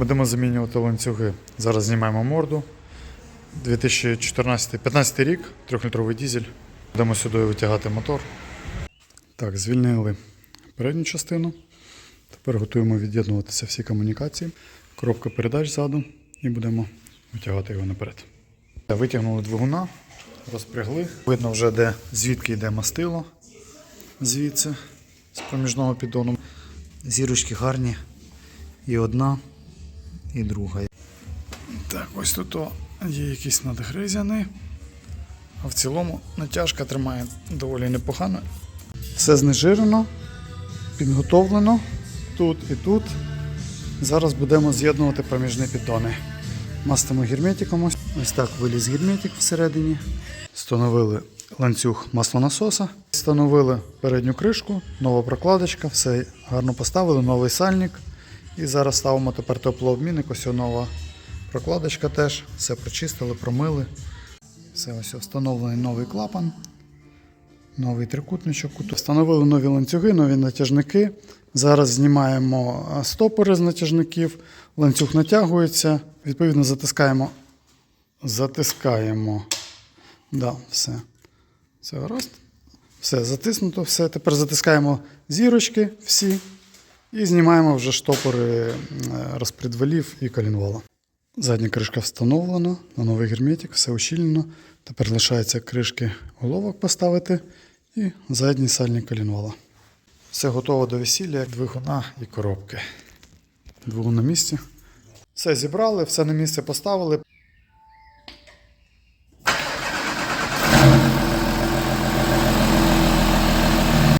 Будемо замінювати ланцюги. Зараз знімаємо морду. 2014-15 рік, 3-літровий дізель. Будемо сюди витягати мотор. Так, звільнили передню частину. Тепер готуємо від'єднуватися всі комунікації. Коробка передач ззаду і будемо витягати його наперед. Витягнули двигуна, розпрягли. Видно вже, де, звідки йде мастило. Звідси, з проміжного піддону. Зірочки гарні. І одна, і друга. Так, ось тут є якісь надгризяни. А в цілому натяжка тримає доволі непогано. Все знежирено, підготовлено тут і тут. Зараз будемо з'єднувати проміжні піддони. Мастимо герметиком. Ось так виліз герметик всередині. Встановили ланцюг маслонасоса. Встановили передню кришку, нова прокладочка, все гарно поставили, новий сальник. І зараз ставимо тепер теплообмінник. Ось нова прокладочка теж. Все прочистили, промили. Все ось встановлений новий клапан. Новий трикутничок. Встановили нові ланцюги, нові натяжники. Зараз знімаємо стопори з натяжників. Ланцюг натягується. Відповідно, затискаємо. Затискаємо. Да, все. Все гаразд. Все, затиснуто, все. Тепер затискаємо зірочки всі і знімаємо вже штопори е, розпредвалів і колінвала. Задня кришка встановлена на новий герметик, все ущільнено. Тепер лишається кришки головок поставити і задній сальник колінвала. Все готово до весілля, двигуна і коробки. Двигун на місці. Все зібрали, все на місце поставили.